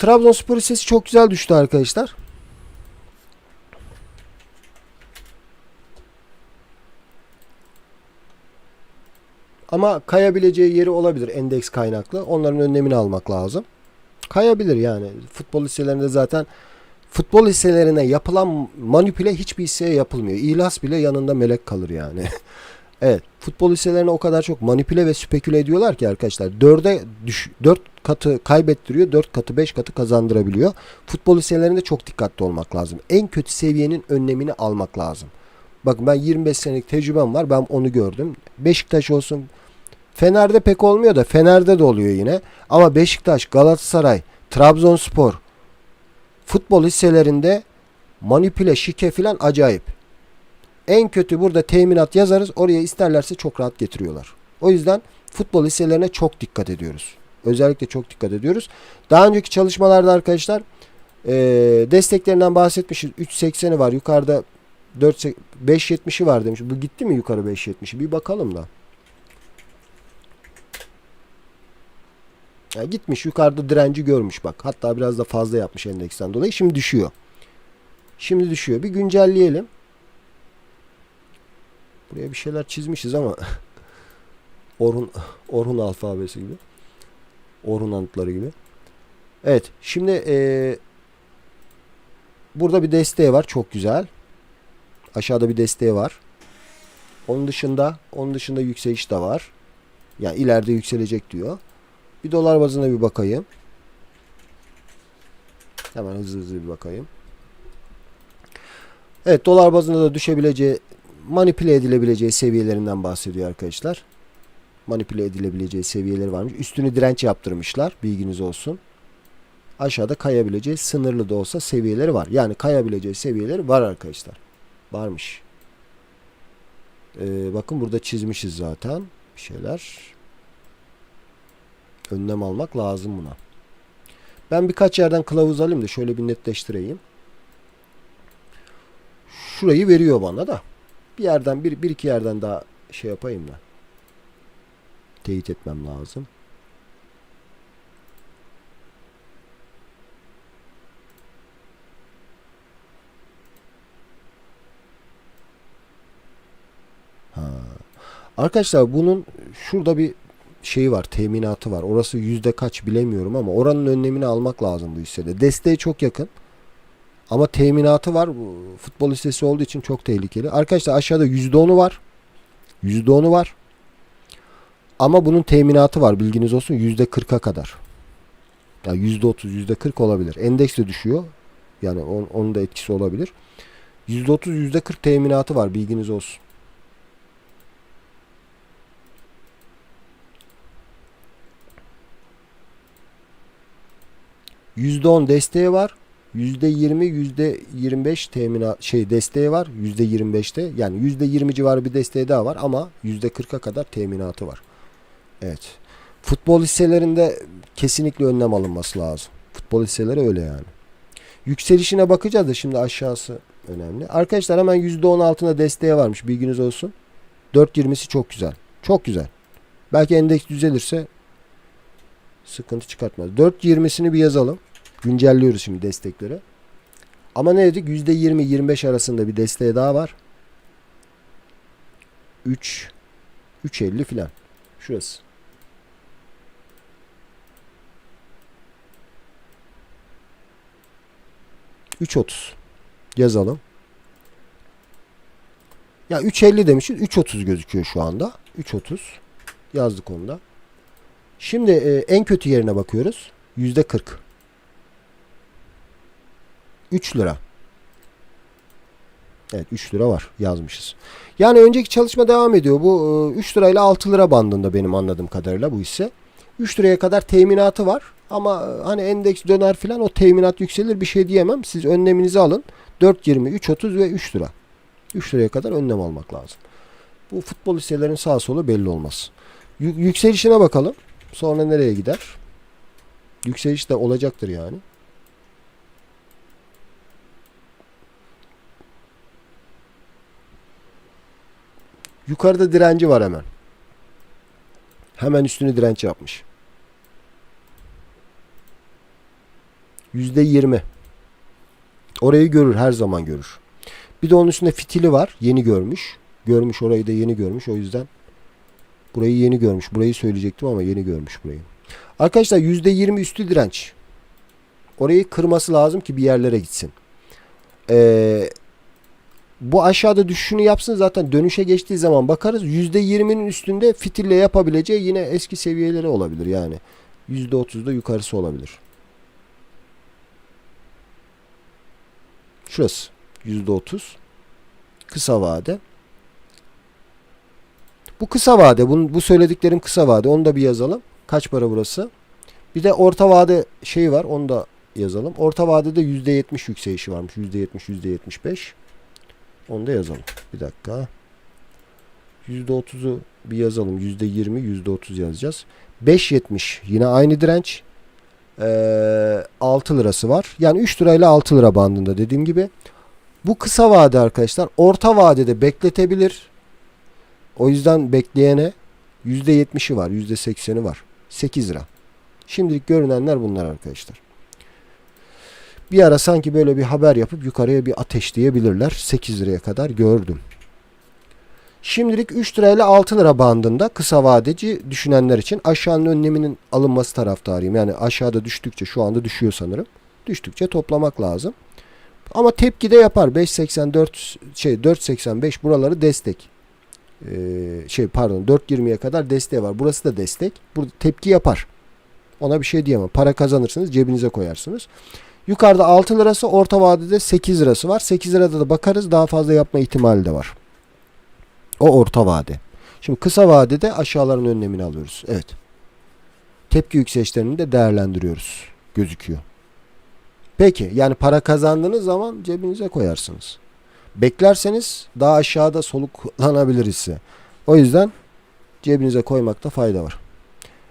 Trabzonspor hissesi çok güzel düştü arkadaşlar. Ama kayabileceği yeri olabilir endeks kaynaklı. Onların önlemini almak lazım. Kayabilir yani. Futbol hisselerinde zaten futbol hisselerine yapılan manipüle hiçbir hisseye yapılmıyor. İhlas bile yanında melek kalır yani. evet. Futbol hisselerine o kadar çok manipüle ve speküle ediyorlar ki arkadaşlar. Dörde düş, dört katı kaybettiriyor. Dört katı beş katı kazandırabiliyor. Futbol hisselerinde çok dikkatli olmak lazım. En kötü seviyenin önlemini almak lazım. Bakın ben 25 senelik tecrübem var. Ben onu gördüm. Beşiktaş olsun. Fener'de pek olmuyor da Fener'de de oluyor yine. Ama Beşiktaş, Galatasaray, Trabzonspor futbol hisselerinde manipüle, şike filan acayip. En kötü burada teminat yazarız. Oraya isterlerse çok rahat getiriyorlar. O yüzden futbol hisselerine çok dikkat ediyoruz. Özellikle çok dikkat ediyoruz. Daha önceki çalışmalarda arkadaşlar eee, desteklerinden bahsetmişiz. 3.80'i var. Yukarıda 4 5.70'i var demiş. Bu gitti mi yukarı 5.70'i? Bir bakalım da. Ya gitmiş yukarıda direnci görmüş bak. Hatta biraz da fazla yapmış endeksten dolayı. Şimdi düşüyor. Şimdi düşüyor. Bir güncelleyelim. Buraya bir şeyler çizmişiz ama Orhun Orhun alfabesi gibi. Orhun anıtları gibi. Evet. Şimdi eee, burada bir desteği var. Çok güzel. Aşağıda bir desteği var. Onun dışında onun dışında yükseliş de var. Yani ileride yükselecek diyor. Bir dolar bazına bir bakayım. Hemen hızlı hızlı bir bakayım. Evet dolar bazında da düşebileceği manipüle edilebileceği seviyelerinden bahsediyor arkadaşlar. Manipüle edilebileceği seviyeleri varmış. Üstünü direnç yaptırmışlar. Bilginiz olsun. Aşağıda kayabileceği sınırlı da olsa seviyeleri var. Yani kayabileceği seviyeleri var arkadaşlar. Varmış. Ee, bakın burada çizmişiz zaten bir şeyler. Önlem almak lazım buna. Ben birkaç yerden kılavuz alayım da şöyle bir netleştireyim. Şurayı veriyor bana da. Bir yerden bir, bir iki yerden daha şey yapayım da. Teyit etmem lazım. Ha. Arkadaşlar bunun şurada bir şeyi var, teminatı var. Orası yüzde kaç bilemiyorum ama oranın önlemini almak lazım bu hissede. Desteğe çok yakın. Ama teminatı var. Bu futbol hissesi olduğu için çok tehlikeli. Arkadaşlar aşağıda yüzde onu var. Yüzde onu var. Ama bunun teminatı var. Bilginiz olsun yüzde kırka kadar. Ya yüzde otuz, yüzde kırk olabilir. Endeks de düşüyor. Yani on- onun da etkisi olabilir. Yüzde otuz, yüzde kırk teminatı var. Bilginiz olsun. %10 desteği var. %20, %25 teminat şey desteği var. %25'te yani %20 civarı bir desteği daha var ama %40'a kadar teminatı var. Evet. Futbol hisselerinde kesinlikle önlem alınması lazım. Futbol hisseleri öyle yani. Yükselişine bakacağız da şimdi aşağısı önemli. Arkadaşlar hemen %10 altına desteği varmış. Bilginiz olsun. 4.20'si çok güzel. Çok güzel. Belki endeks düzelirse sıkıntı çıkartmaz. 4.20'sini bir yazalım. Güncelliyoruz şimdi destekleri. Ama ne dedik? %20-25 arasında bir desteği daha var. 3 3.50 filan. Şurası. %3.30 yazalım. Ya 3.50 demişiz. 3.30 gözüküyor şu anda. 3.30 yazdık onu da. Şimdi e, en kötü yerine bakıyoruz. Yüzde 40. 3 lira. Evet 3 lira var yazmışız. Yani önceki çalışma devam ediyor. Bu e, 3 lirayla 6 lira bandında benim anladığım kadarıyla bu hisse. 3 liraya kadar teminatı var. Ama e, hani endeks döner filan o teminat yükselir bir şey diyemem. Siz önleminizi alın. 4.20, 3.30 ve 3 lira. 3 liraya kadar önlem almak lazım. Bu futbol hisselerin sağ solu belli olmaz. Yü- yükselişine bakalım. Sonra nereye gider? Yükseliş de olacaktır yani. Yukarıda direnci var hemen. Hemen üstünü direnç yapmış. %20. Orayı görür her zaman görür. Bir de onun üstünde fitili var. Yeni görmüş. Görmüş orayı da yeni görmüş. O yüzden burayı yeni görmüş. Burayı söyleyecektim ama yeni görmüş burayı. Arkadaşlar %20 üstü direnç. Orayı kırması lazım ki bir yerlere gitsin. Ee, bu aşağıda düşüşünü yapsın zaten dönüşe geçtiği zaman bakarız. %20'nin üstünde fitille yapabileceği yine eski seviyeleri olabilir yani. %30'da yukarısı olabilir. Şurası %30. Kısa vade. Bu kısa vade. Bu, bu söylediklerim kısa vade. Onu da bir yazalım. Kaç para burası? Bir de orta vade şey var. Onu da yazalım. Orta vadede %70 yükselişi varmış. %70, %75. Onu da yazalım. Bir dakika. %30'u bir yazalım. %20, %30 yazacağız. 5.70 yine aynı direnç. Ee, 6 lirası var. Yani 3 lirayla 6 lira bandında dediğim gibi. Bu kısa vade arkadaşlar. Orta vadede bekletebilir. O yüzden bekleyene %70'i var. %80'i var. 8 lira. Şimdilik görünenler bunlar arkadaşlar. Bir ara sanki böyle bir haber yapıp yukarıya bir ateşleyebilirler. 8 liraya kadar gördüm. Şimdilik 3 lira ile 6 lira bandında kısa vadeci düşünenler için aşağının önleminin alınması taraftarıyım. Yani aşağıda düştükçe şu anda düşüyor sanırım. Düştükçe toplamak lazım. Ama tepki de yapar. 5.84 şey 4.85 buraları destek. Ee, şey pardon 4.20'ye kadar desteği var. Burası da destek. Burada tepki yapar. Ona bir şey diyemem. Para kazanırsınız cebinize koyarsınız. Yukarıda 6 lirası orta vadede 8 lirası var. 8 lirada da bakarız daha fazla yapma ihtimali de var. O orta vade. Şimdi kısa vadede aşağıların önlemini alıyoruz. Evet. Tepki yükselişlerini de değerlendiriyoruz. Gözüküyor. Peki yani para kazandığınız zaman cebinize koyarsınız. Beklerseniz daha aşağıda soluklanabilir hisse. O yüzden cebinize koymakta fayda var.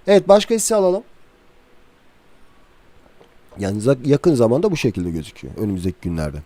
Evet başka hisse alalım. Yani yakın zamanda bu şekilde gözüküyor önümüzdeki günlerde.